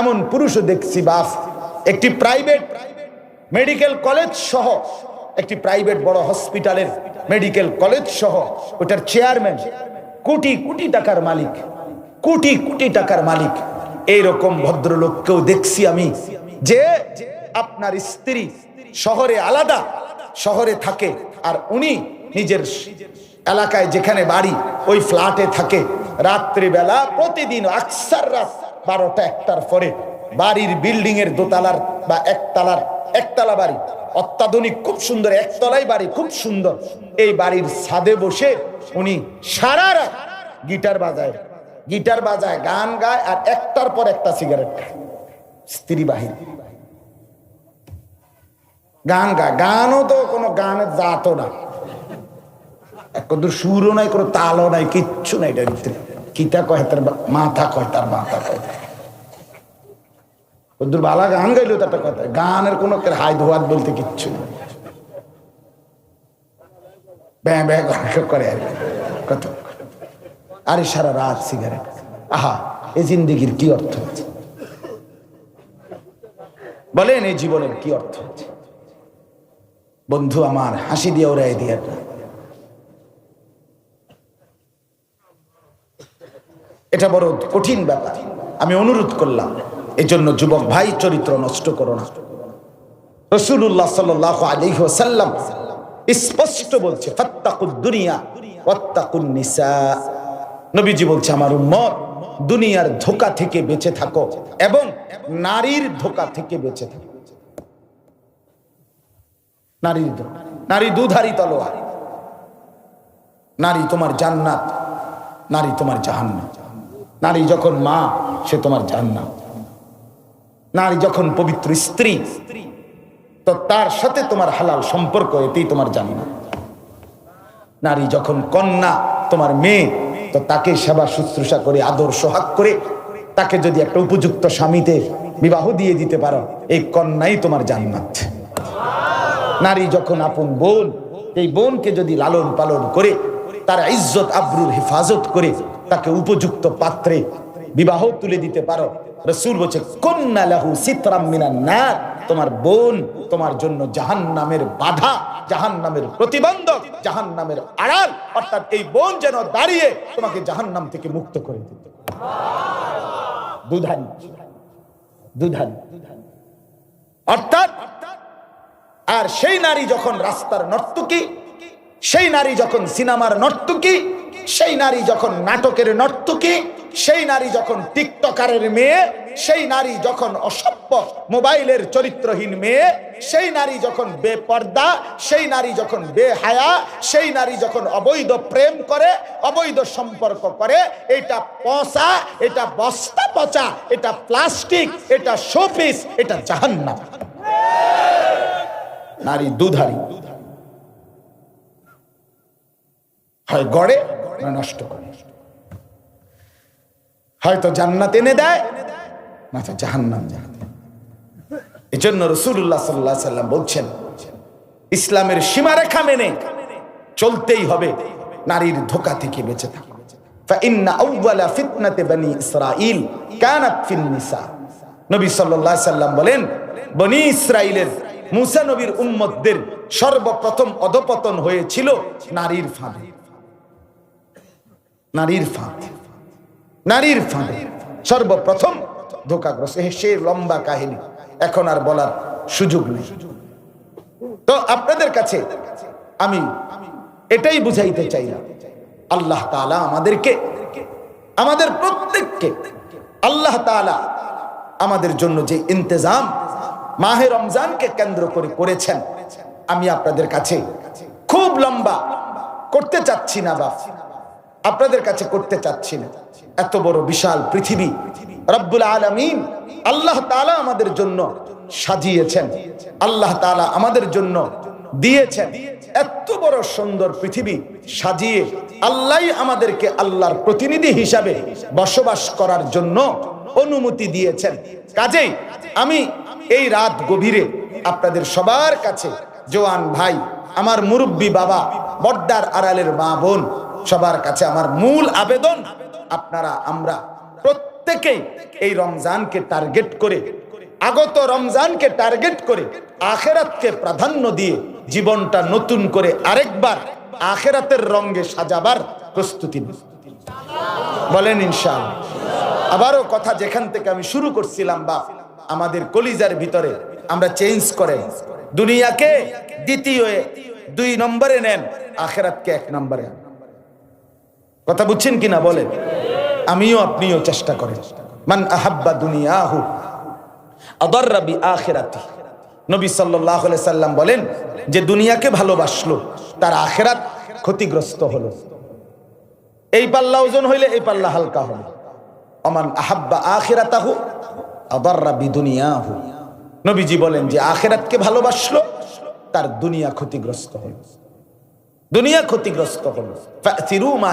এমন পুরুষও দেখছি, বাস। একটি প্রাইভেট মেডিকেল কলেজ সহ, একটি প্রাইভেট বড় হসপিটালের মেডিকেল কলেজ সহ, ওটার চেয়ারম্যান কোটি কোটি টাকার মালিক, কোটি কোটি টাকার মালিক। এইরকম ভদ্রলোককেও দেখছি আমি, যে আপনার স্ত্রী শহরে আলাদা, শহরে থাকে, আর উনি নিজের এলাকায় যেখানে বাড়ি, ওই ফ্ল্যাটে থাকে। রাত্রিবেলা প্রতিদিন আকসার রাত বারোটা একটার পরে বাড়ির বিল্ডিং এর দোতলার বা একতলার একতলা বাড়ি। অত্যাধুনিক, খুব সুন্দর একতলাই বাড়ি, খুব সুন্দর। এই বাড়ির ছাদে বসে উনি সারা রাত গিটার বাজায়। গিটার বাজায়, গান গায় আর একটার পর একটা সিগারেট স্ত্রী বাহিনী গান গায়। গানও তো কোনো গানের জাতও না। কত সুরও নাই, কোনো তালও নাই, কিচ্ছু নাই ভিতরে কিতা কয় তার মাথা কয় তার মাথা কয়। কদ্দুর বালা গান গাইলো তো একটা কথা গানের কোনো হাই ধোয়াত বলতে কিচ্ছু ব্যাঁ করে- আর কত? আরে সারা রাত সিগারেট। আহা এই জিন্দিগির কি অর্থ আছে? বলেন এই জীবনের কি অর্থ আছে? বন্ধু আমার হাসি দিয়ে ওরাই দিয়ে এটা বড় কঠিন ব্যাপার। আমি অনুরোধ করলাম এই জন্য যুবক ভাই চরিত্র নষ্ট করো না। রসুল্লাহ সাল্লাহ আলাইহি ওয়াসাল্লাম স্পষ্ট বলছে নবীজি বলছে, আমার উম্মত, দুনিয়ার ধোকা থেকে বেঁচে থাকো এবং নারীর ধোকা থেকে বেঁচে থাকো। নারীর নারী দুধারী তলোয়ার। নারী তোমার জান্নাত, নারী তোমার জাহান্নাত নারী যখন মা, সে তোমার জান্নাত। নারী যখন পবিত্র স্ত্রী, তো তার সাথে তোমার হালাল সম্পর্ক, এতেই তোমার জান্নাত। নারী যখন কন্যা, তোমার মেয়ে, তো তাকে সেবা শুশ্রূষা করে, আদর সোহাগ করে, তাকে যদি একটা উপযুক্ত স্বামীতে বিবাহ দিয়ে দিতে পারো, এই কন্যাই তোমার জান্নাত। নারী যখন আপন বোন, এই বোনকে যদি লালন পালন করে, তার ইজ্জত, আব্রুর হেফাজত করে তাকে উপযুক্ত পাত্রে বিবাহ তুলে দিতে পারো। রসুল বলছে কন্যা লাহু সিতরাম মিনান নার। তোমার বোন তোমার জন্য জাহান নামের বাধা জাহান নামের প্রতিবন্ধক জাহান নামের আড়াল। অর্থাৎ এই বোন যেন দাঁড়িয়ে তোমাকে জাহান নাম থেকে মুক্ত করে দিতে দুধারি দুধারি অর্থাৎ, আর সেই নারী যখন রাস্তার নর্তকী, সেই নারী যখন সিনেমার নর্তকী সেই নারী যখন নাটকের নর্তকী, সেই নারী যখন টিকটকারের মেয়ে, সেই নারী যখন অসভ্য মোবাইলের চরিত্রহীন মেয়ে, সেই নারী যখন বেপর্দা, সেই নারী যখন বেহায়া, সেই নারী যখন অবৈধ প্রেম করে, অবৈধ সম্পর্ক করে, এটা পচা, এটা বস্তা পচা, এটা প্লাস্টিক, এটা শোপিস, এটা জাহান্নাম। নারী দুধারী। হয় গড়ে না নষ্ট করে হয়তো জান্নাত এনে দেয় না তো জাহান্নাম জাহান্নাম এই জন্য রসুল্লাহ সাল্লাহ সাল্লাম বলছেন ইসলামের সীমারেখা মেনে চলতেই হবে নারীর ধোকা থেকে বেঁচে থাকা فإن أول فتنة بني إسرائيل كانت في النساء নবী সাল্লাল্লাহু আলাইহি সাল্লাম বলেন বনি ইসরাইলের মুসা নবীর উম্মতদের সর্বপ্রথম অধপতন হয়েছিল নারীর ফাঁদে নারীর ফাঁদ। নারীর ফাঁদে সর্বপ্রথম ধোকাগ্রস্ত। এ সে লম্বা কাহিনী। এখন আর বলার সুযোগ নেই। তো আপনাদের কাছে আমি এটাই বুঝাইতে চাইলাম আল্লাহ তাআলা আমাদেরকে, আমাদের প্রত্যেককে, আল্লাহ তাআলা আমাদের জন্য যে ইন্তজাম মাহে রমজানকে কেন্দ্র করে করেছেন, আমি আপনাদের কাছে খুব লম্বা, করতে চাচ্ছি না বাপ। আপনাদের কাছে করতে চাচ্ছি না। এত বড় বিশাল পৃথিবী। রব্বুল আলমিন আল্লাহ তাআলা আমাদের জন্য সাজিয়েছেন। আল্লাহ তাআলা আমাদের জন্য দিয়েছেন। এত বড় সুন্দর পৃথিবী সাজিয়ে আল্লাহ আমাদেরকে আল্লাহর প্রতিনিধি হিসাবে বসবাস করার জন্য অনুমতি দিয়েছেন। কাজেই আমি এই রাত গভীরে আপনাদের সবার কাছে জোয়ান ভাই, আমার মুরব্বী বাবা, বর্দার আড়ালের মা বোন সবার কাছে আমার মূল আবেদন, আপনারা, আমরা প্রত্যেকেই এই রমজানকে টার্গেট করে, আগত রমজানকে টার্গেট করে, আখেরাতকে প্রাধান্য দিয়ে জীবনটা নতুন করে আরেকবার আখেরাতের রঙে সাজাবার প্রস্তুতি বলেন ইনশাল আবারও কথা যেখান থেকে আমি শুরু করছিলাম বা আমাদের কলিজার ভিতরে আমরা চেঞ্জ করে, দুনিয়াকে দ্বিতীয় দুই নম্বরে নেন, আখেরাতকে এক নম্বরে আন। কথা বুঝছেন কিনা বলেন? আমিও আপনিও চেষ্টা করেন। মান আহাব্বা দুনিয়াহু আদর্রাবি আখেরাতি নবী সাল্লাহ সাল্লাম বলেন যে দুনিয়াকে ভালোবাসলো, তার আখেরাত ক্ষতিগ্রস্ত হলো। এই পাল্লা ওজন হইলে এই পাল্লা হালকা হলো অমান আহাব্বা আখেরাতাহু আদর্রাবি দুনিয়াহু নবীজি বলেন যে আখেরাতকে ভালোবাসলো, তার দুনিয়া ক্ষতিগ্রস্ত হলো। দুনিয়া ক্ষতিগ্রস্ত হলো। ফাতিরু মা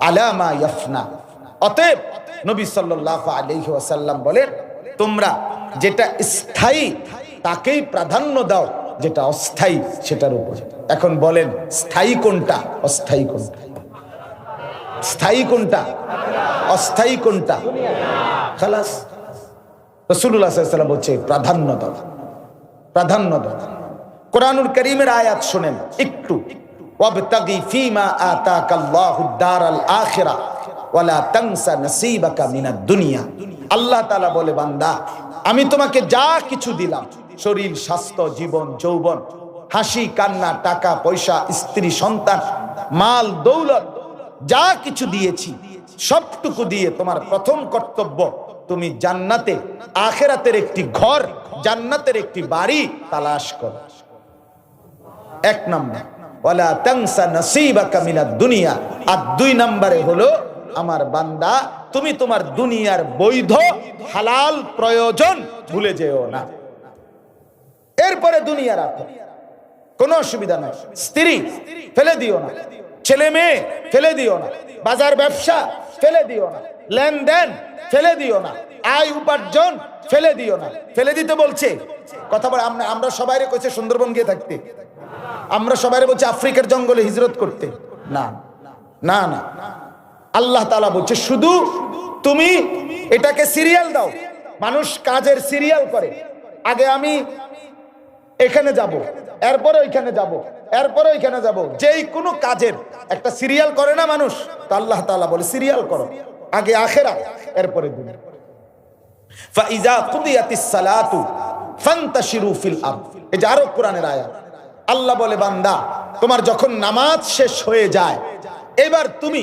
আলা মা ইয়াফনা। অতএব নবী আলাইহি ওয়াসাল্লাম বলেন, তোমরা যেটা স্থায়ী, তাকেই প্রাধান্য দাও, যেটা অস্থায়ী, সেটার উপর। এখন বলেন, স্থায়ী কোনটা? অস্থায়ী কোনটা? স্থায়ী কোনটা? অস্থায়ী কোনটা? খালাস। রসুল্লাহ বলছে, প্রাধান্য দাও। প্রাধান্য দাও। কোরআনুল করিমের আয়াত শোনেন একটু। ওয়াবতাগি ফিমা আতাকাল্লাহু দারাল আখিরা ওয়ালা তানসা নসিবাকা মিনাদ দুনিয়া। আল্লাহ তাআলা বলে, বান্দা, আমি তোমাকে যা কিছু দিলাম, শরীর, স্বাস্থ্য, জীবন, যৌবন, হাসি, কান্না, টাকা, পয়সা, স্ত্রী, সন্তান, মাল, দৌলত, যা কিছু দিয়েছি, সবটুকু দিয়ে তোমার প্রথম কর্তব্য, তুমি জান্নাতে, আখেরাতের একটি ঘর, জান্নাতের একটি বাড়ি, তালাশ করো। এক নম্বর। ওয়ালা তানসা নসিবাকা মিনাদ দুনিয়া। আর দুই নম্বরে হলো, আমার বান্দা, তুমি তোমার দুনিয়ার বৈধ, হালাল প্রয়োজন ভুলে যেও না। এরপরে দুনিয়া রাখো। কোনো অসুবিধা নাই। স্ত্রী, ফেলে দিও না। ছেলে মেয়ে, ফেলে দিও না। বাজার ব্যবসা, ফেলে দিও না। লেনদেন, ফেলে দিও না। আয় উপার্জন, ফেলে দিও না। ফেলে দিতে বলছে। কথা বলে, আমরা আমরা সবাই কইছে সুন্দরবন গিয়ে থাকতে। আমরা সবাই বলছি আফ্রিকার জঙ্গলে হিজরত করতে। না। না না। আল্লাহ তালা বলছে, শুধু তুমি এটাকে সিরিয়াল দাও। মানুষ কাজের সিরিয়াল করে। আগে আমি এখানে যাব, এরপরে ওইখানে যাব, এরপরে ওইখানে যাব। যেই কোনো কাজের একটা সিরিয়াল করে না মানুষ, তো আল্লাহ তাআলা বলে, সিরিয়াল করো। আগে আখেরা, এরপরে দুনিয়া ফাইজা কুদিয়াতিস সালাতু ফান্তাশিরু ফিল আরদ। এই যে আরও কোরআনের আয়াত। আল্লাহ বলে, বান্দা, তোমার যখন নামাজ শেষ হয়ে যায়, এবার তুমি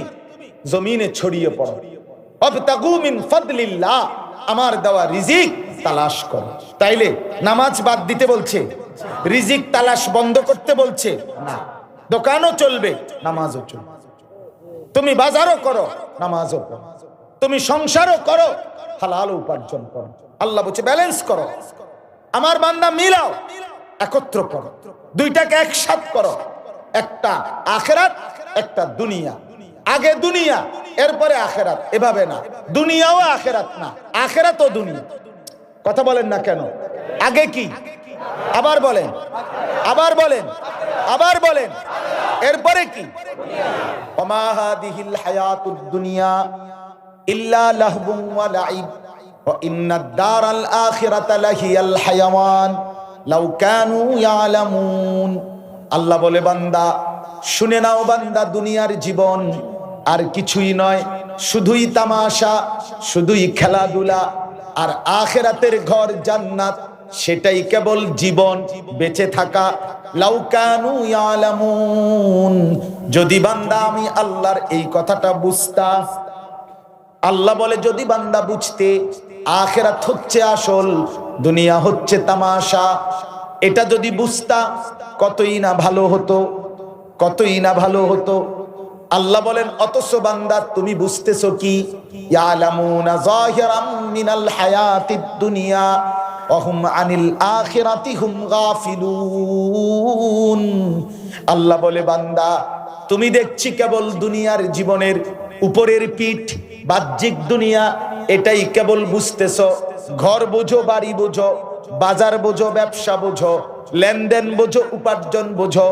জমিনে ছড়িয়ে পড়ো। আমার দেওয়া রিজিক তালাশ করো। তাইলে নামাজ বাদ দিতে বলছে, রিজিক তালাশ বন্ধ করতে বলছে, না, দোকানও চলবে, নামাজও চলবে। তুমি বাজারও করো, নামাজও করো। তুমি সংসারও করো হালাল উপার্জন করো। আল্লাহ বলছে ব্যালেন্স করো। আমার বান্দা মিলাও। একত্র করো। দুইটাকে একসাথ করো। একটা আখেরাত, একটা দুনিয়া। আগে দুনিয়া, এরপরে আখেরাত। এভাবে না। দুনিয়াও আখেরাত না। আখেরাতও দুনিয়া। কথা বলেন না কেন? আগে কি? আবার বলেন। আবার বলেন। আবার বলেন। এরপরে কি? ওমা হাদিহিল হায়াতুদ দুনিয়া ইল্লা লাহবুন ওয়া লাইব ওয়া ইন্নাদ দারাল আখিরাতা লাহিয়াল হায়াওয়ান। লাউ কানু ইয়ালামুন। আল্লাহ বলে, বান্দা, শুনে নাও বান্দা, দুনিয়ার জীবন আর কিছুই নয়। শুধুই তামাশা, শুধুই খেলাধুলা আর আখেরাতের ঘর জান্নাত, সেটাই কেবল জীবন, বেঁচে থাকা। লাউকানু ইয়ালামুন। যদি বান্দা, আমি আল্লাহর এই কথাটা বুঝতা আল্লাহ বলে, যদি বান্দা বুঝতে আখেরাত হচ্ছে আসল, দুনিয়া হচ্ছে তামাশা। এটা যদি বুঝতা, কতই না ভালো হতো, কতই না ভালো হতো। আল্লাহ বলেন অতস বান্দা, তুমি বুঝতেছো কি? ইয়ালামুনা যাহিরাম মিনাল হায়াতিদ দুনিয়া, অহুম আনিল আখিরাতি হুম গাফিলুন। আল্লাহ বলে, বান্দা, তুমি দেখছি কেবল দুনিয়ার জীবনের উপরের পিঠ, বাহ্যিক দুনিয়া এটাই কেবল বুঝতেছ। ঘর বোঝো, বাড়ি বোঝো, বাজার বোঝো, ব্যবসা বোঝো, লেনদেন বোঝো, উপার্জন বোঝো,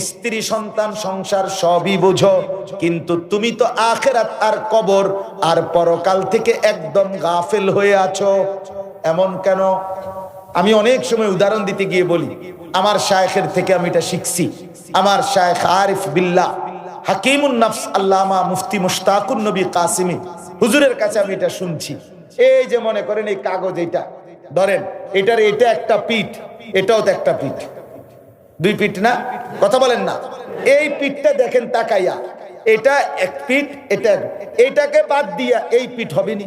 স্ত্রী, সন্তান, সংসার সবই বোঝো। কিন্তু তুমি তো আখেরাত আর কবর আর পরকাল থেকে একদম গাফেল হয়ে আছো। এমন কেন? আমি অনেক সময় উদাহরণ দিতে গিয়ে বলি, আমার শায়েখের থেকে আমি এটা শিখছি। আমার শায়েখ আরিফ বিল্লাহ হাকিমুন নফস, আল্লামা মুফতি মুশতাকুন নবী কাসিমি। হুজুরের কাছে আমি এটা শুনছি। এই যে মনে করেন এই কাগজ এটা ধরেন এটার এটা একটা পিঠ, এটাও তো একটা পিঠ। দুই পিঠ না? কথা বলেন না। এই পিঠটা দেখেন তাকাইয়া, এটা এক পিঠ, এটা এটাকে বাদ দিয়া এই পিঠ হবে নি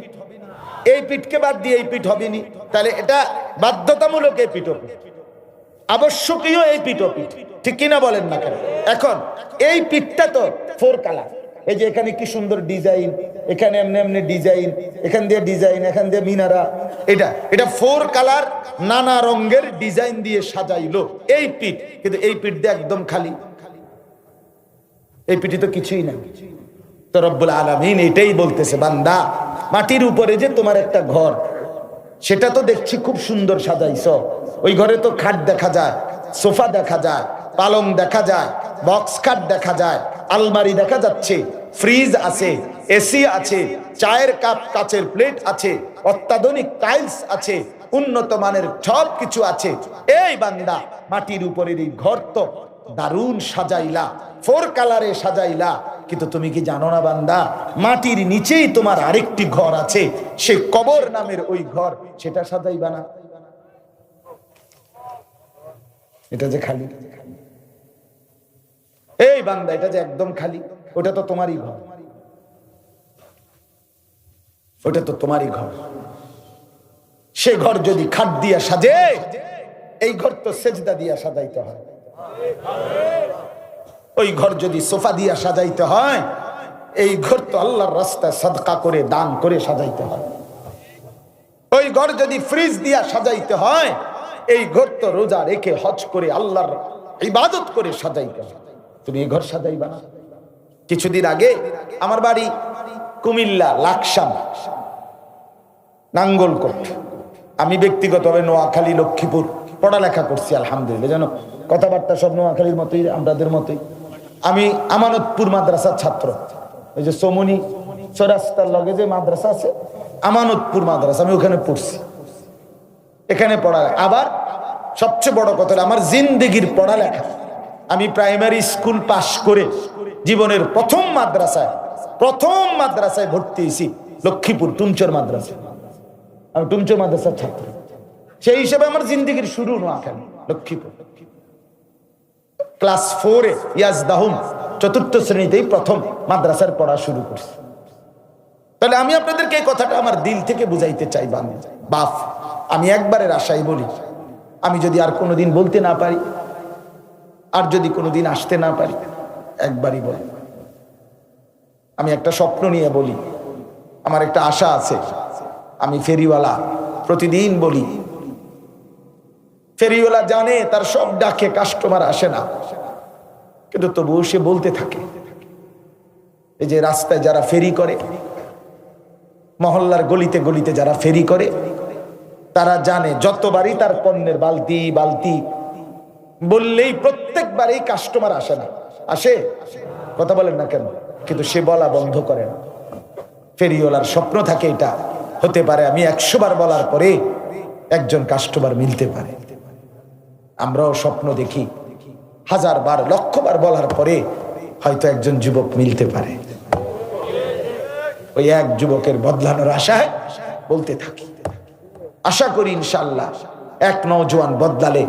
এই পিঠকে বাদ দিয়ে এই পিঠ হবে নি তাহলে এটা বাধ্যতামূলক এই পিঠ আবশ্যকীয় এই পিঠ পিঠ ঠিক কিনা বলেন না কেন? এখন, এই পিঠটা তো ফোর কালার। এই যে এখানে কি সুন্দর ডিজাইন, এখানে এমনি এমনি ডিজাইন, এখান দিয়ে ডিজাইন, এখান দিয়ে মিনারা। এটা এটা ফোর কালার, নানা রঙের ডিজাইন দিয়ে সাজাইলো। এই পিঠ, কিন্তু এই পিঠ দিয়ে একদম খালি। এই পিঠে তো কিছুই না তো রব্বুল আলমিন এটাই বলতেছে, বান্দা, মাটির উপরে যে তোমার একটা ঘর, সেটা তো দেখছি খুব সুন্দর সাজাইছ। ওই ঘরে তো খাট দেখা যায়, সোফা দেখা যায় পালং দেখা যায় বক্স কাট দেখা যায়, আলমারি দেখা যাচ্ছে ফ্রিজ আছে এসি আছে, চায়ের কাপ কাচের প্লেট আছে, অত্যাধুনিক টাইলস আছে, উন্নত মানের সব কিছু আছে। এই বান্দা মাটির উপরের এই ঘর তো দারুণ সাজাইলা ফোর কালারে সাজাইলা। কিন্তু তুমি কি জানো না বান্দা, মাটির নিচেই তোমার আরেকটি ঘর আছে, সে কবর নামের ওই ঘর, সেটা সাজাইবা না। এটা যে খালি। এই বান্দা, এটা যে একদম খালি, ওটা তো তোমারই ঘর। ওটা তো তোমারই ঘর। সে ঘর যদি খাট দিয়া সাজে, এই ঘর তো সেজদা দিয়া সাজাইতে হয়। ওই ঘর যদি সোফা দিয়া সাজাইতে হয়, এই ঘর তো আল্লাহর রাস্তায় সদকা করে, দান করে সাজাইতে হয়। ওই ঘর যদি ফ্রিজ দিয়া সাজাইতে হয় এই ঘর তো রোজা রেখে হজ করে আল্লাহর ইবাদত করে সাজাইতে তুমি এই ঘর সাজাইবা না? কিছুদিন আগে আমার বাড়ি কুমিল্লা লাকসাম, নাঙ্গলকোট। আমি ব্যক্তিগতভাবে নোয়াখালী, লক্ষ্মীপুর পড়ালেখা করছি, আলহামদুলিল্লাহ। জানো, কথাবার্তা সব নোয়াখালীর মতোই আমাদের মতোই। আমি আমানতপুর মাদ্রাসার ছাত্র। ওই যে সমনি, চৌরাস্তার লগে যে মাদ্রাসা আছে, আমানতপুর মাদ্রাসা, আমি ওখানে পড়ছি। এখানে পড়া আবার সবচেয়ে বড় কথা আমার জিন্দেগির পড়ালেখা। আমি প্রাইমারি স্কুল পাশ করে জীবনের প্রথম মাদ্রাসায় প্রথম মাদ্রাসায় ভর্তি হয়েছি, লক্ষ্মীপুর টুমচর মাদ্রাসা আমি টুমচর মাদ্রাসার ছাত্র। সেই হিসেবে আমার জিন্দিগির শুরু নোয়াখালী লক্ষ্মীপুর। ক্লাস ফোরে ইয়াজ দাহুম চতুর্থ শ্রেণীতেই প্রথম মাদ্রাসার পড়া শুরু করছি। তাহলে আমি আপনাদেরকে এই কথাটা আমার দিল থেকে বুঝাইতে চাই বাংলা বাপ আমি একবারের আশাই বলি, আমি যদি আর কোনোদিন বলতে না পারি, আর যদি কোনোদিন আসতে না পারি, একবারই বলি। আমি একটা স্বপ্ন নিয়ে বলি, আমার একটা আশা আছে, আমি ফেরিওয়ালা, প্রতিদিন বলি, ফেরিওয়ালা জানে তার সব ডাকে কাস্টমার আসে না, কিন্তু তবুও সে বলতে থাকে। এই যে রাস্তায় যারা ফেরি করে, মহল্লার গলিতে গলিতে যারা ফেরি করে তারা জানে, যতবারই তার পণ্যের বালতি বালতি। বললেই প্রত্যেকবারই কাস্টমার আসে না। আসে? কথা বলেন না কেন? কিন্তু সে বলা বন্ধ করে না। ফেরিওয়ালার স্বপ্ন থাকে এটা। হতে পারে আমি একশো বার বলার পরে একজন কাস্টমার মিলতে পারে। আমরাও স্বপ্ন দেখি। হাজার বার, লক্ষ বার বলার পরে হয়তো একজন যুবক মিলতে পারে। ওই এক যুবকের বদলানোর আশায় বলতে থাকি। আশা করি ইনশাল্লাহ এক নওজোয়ান বদলালে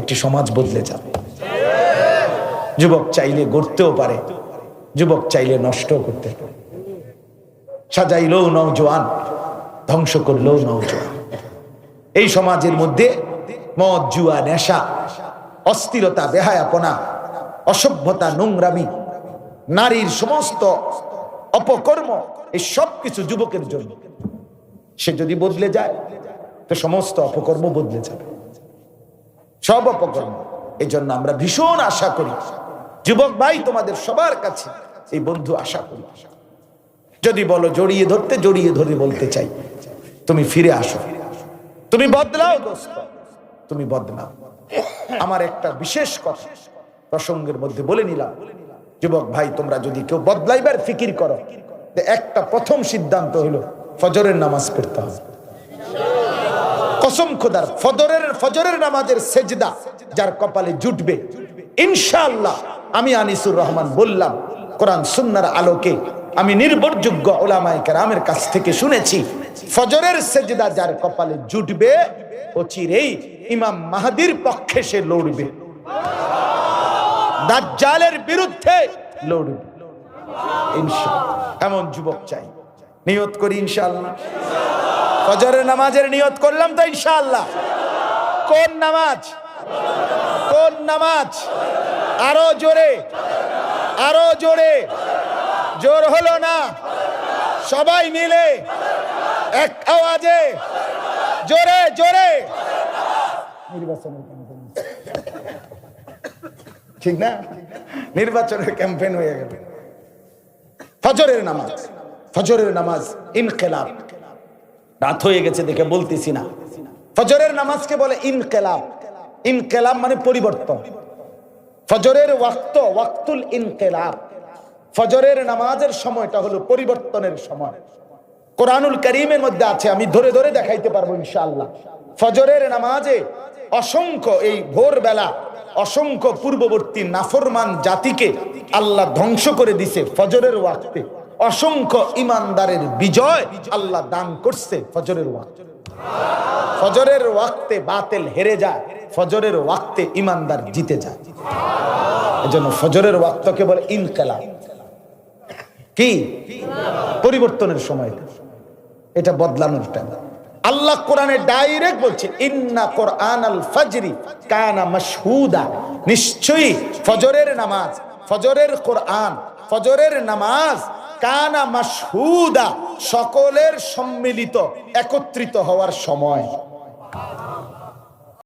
একটি সমাজ বদলে যাবে। যুবক চাইলে গড়তেও পারে, যুবক চাইলে নষ্ট করতে সাজাইলেও নওজোয়ান, ধ্বংস করলেও নওজোয়ান। এই সমাজের মধ্যে মদ, জুয়া, নেশা, অস্থিরতা, বেহায়াপনা, অসভ্যতা, নোংরামি, নারীর সমস্ত অপকর্ম, এই সব কিছু যুবকের জন্য। সে যদি বদলে যায় তো সমস্ত অপকর্ম বদলে যাবে। সব অপকর্ম। এই জন্য আমরা ভীষণ আশা করি, যুবক ভাই, তোমাদের সবার কাছে এই বন্ধু আশা করি। যদি বলো জড়িয়ে ধরতে, জড়িয়ে ধরে বলতে চাই, তুমি ফিরে আসো। তুমি বদলাও দোস্ত, তুমি বদলাও। আমার একটা বিশেষ কথা প্রসঙ্গের মধ্যে বলে নিলাম। যুবক ভাই, তোমরা যদি কেউ বদলাইবার ফিকির করো একটা প্রথম সিদ্ধান্ত হলো ফজরের নামাজ পড়তে হবে। কসম খোদার ফজরের ফজরের নামাজের সেজদা যার কপালে জুটবে। ইনশাআল্লাহ, আমি আনিসুর রহমান বললাম, কোরআন সুন্নার আলোকে আমি নির্ভরযোগ্য ওলামায় কেরামের কাছ থেকে শুনেছি, ফজরের সেজদা যার কপালে জুটবে, ও চিরেই ইমাম মাহাদির পক্ষে সে লড়বে। দাজ্জালের বিরুদ্ধে লড়বে। ইনশাআল্লাহ, এমন যুবক চাই। নিয়ত করি ইনশাআল্লাহ। ফজরের নামাজের নিয়ত করলাম তো ইনশাআল্লাহ। কোন নামাজ? কোন নামাজ? আরও জোরে। আরও জোরে। জোর হলো না। সবাই মিলে এক আওয়াজে। জোরে জোরে। ঠিক না? নির্বাচনের ক্যাম্পেইন হয়ে গেল। ফজরের নামাজ। ফজরের নামাজ ইনকেলাব। রাত হয়ে গেছে দেখে বলতেছি না। ফজরের নামাজকে বলে ইনকেলাব। ইনকেলাব মানে পরিবর্তন। ফজরের ওয়াক্ত, ওয়াক্তুল ইনকেলাব। ফজরের নামাজের সময়টা হলো পরিবর্তনের সময়। কোরআনুল করিমের মধ্যে আছে, আমি ধরে ধরে দেখাইতে পারব ইনশাআল্লাহ। ফজরের নামাজে অসংখ্য এই ভোরবেলা, অসংখ্য পূর্ববর্তী নাফরমান জাতিকে আল্লাহ ধ্বংস করে দিছে ফজরের ওয়াক্তে। অসংখ্য ইমানদারের বিজয় আল্লাহ দান করছে ফজরের ফজরের ওয়াক্তে বাতেল হেরে যায়, ফজরের ওয়াক্তে ইমানদার জিতে যায়। এজন্য ফজরের ওয়াক্তকে বলে ইনকালাব। কি? পরিবর্তনের সময়। এটা বদলানোর টাইম আল্লাহ কোরআনে ডাইরেক্ট বলছে, ইন্না কোরআন আল ফজরি কানা মাশহুদা। নিশ্চয়ই ফজরের নামাজ, ফজরের কোরআন, ফজরের নামাজ কানা মাসুদা সকলের সম্মিলিত একত্রিত হওয়ার সময়।